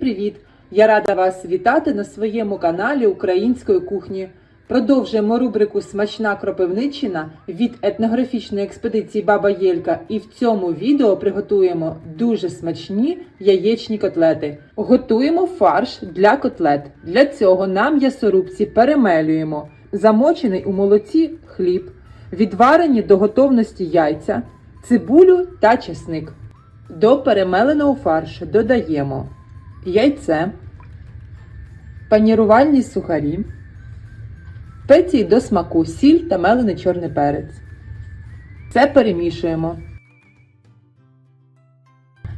привіт! Я рада вас вітати на своєму каналі Української кухні. Продовжуємо рубрику Смачна кропивниччина від етнографічної експедиції Баба Єлька. І в цьому відео приготуємо дуже смачні яєчні котлети. Готуємо фарш для котлет. Для цього на м'ясорубці перемелюємо замочений у молоці хліб, відварені до готовності яйця, цибулю та чесник. До перемеленого фаршу додаємо яйце, панірувальні сухарі, спеції до смаку, сіль та мелений чорний перець. Це перемішуємо.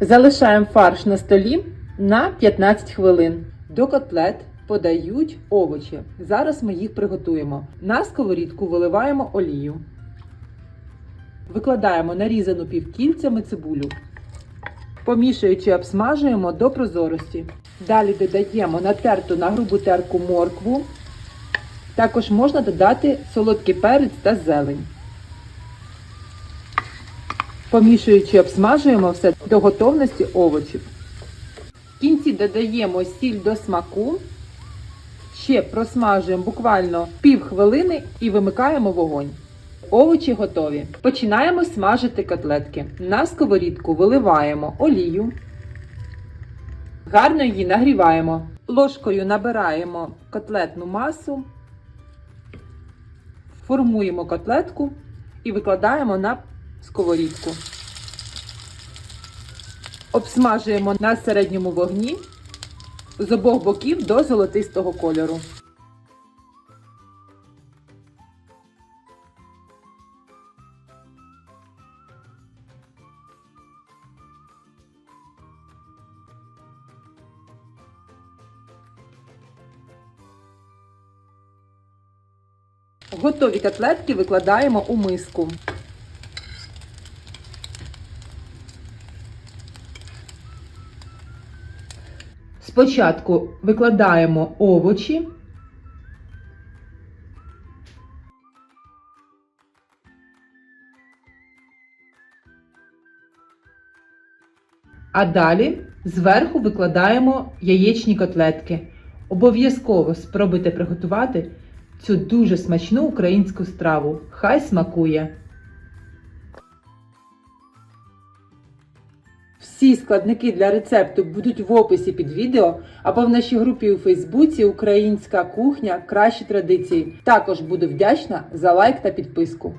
Залишаємо фарш на столі на 15 хвилин. До котлет подають овочі. Зараз ми їх приготуємо. На сковорідку виливаємо олію. Викладаємо нарізану півкільцями цибулю. Помішуючи, обсмажуємо до прозорості. Далі додаємо натерту на грубу терку моркву. Також можна додати солодкий перець та зелень. Помішуючи, обсмажуємо все до готовності овочів. В кінці додаємо сіль до смаку. Ще просмажуємо буквально пів хвилини і вимикаємо вогонь. Овочі готові. Починаємо смажити котлетки. На сковорідку виливаємо олію. Гарно її нагріваємо. Ложкою набираємо котлетну масу, формуємо котлетку і викладаємо на сковорідку. Обсмажуємо на середньому вогні з обох боків до золотистого кольору. Готові котлетки викладаємо у миску. Спочатку викладаємо овочі. А далі зверху викладаємо яєчні котлетки. Обов'язково спробуйте приготувати цю дуже смачну українську страву. Хай смакує! Всі складники для рецепту будуть в описі під відео або в нашій групі у Фейсбуці Українська кухня Кращі традиції. Також буду вдячна за лайк та підписку.